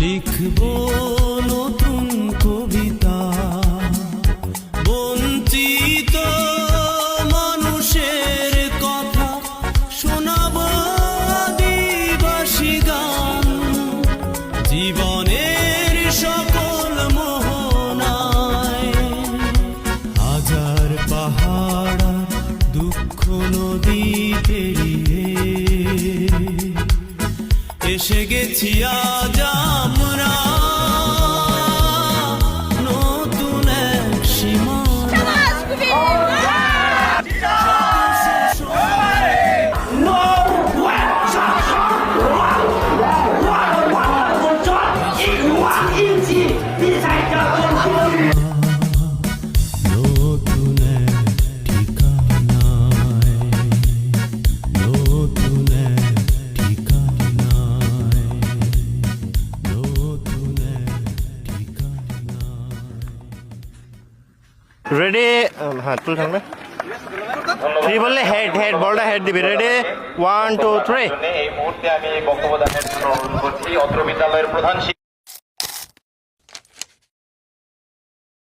লিখব নতুন কবিতা। বঞ্চিত মানুষের কথা গান। জীবনের সকল দুঃখ এসে গেছি আজ রেডি হ্যাঁ তুই থাকবে। থ্রি বললে হেড হেড বলটা হেড দিবি। রেডি ওয়ান টু থ্রি এই মুহূর্তে আমি বক্তব্য দেখার জন্য অনুরোধ করছি। অত্র বিদ্যালয়ের প্রধান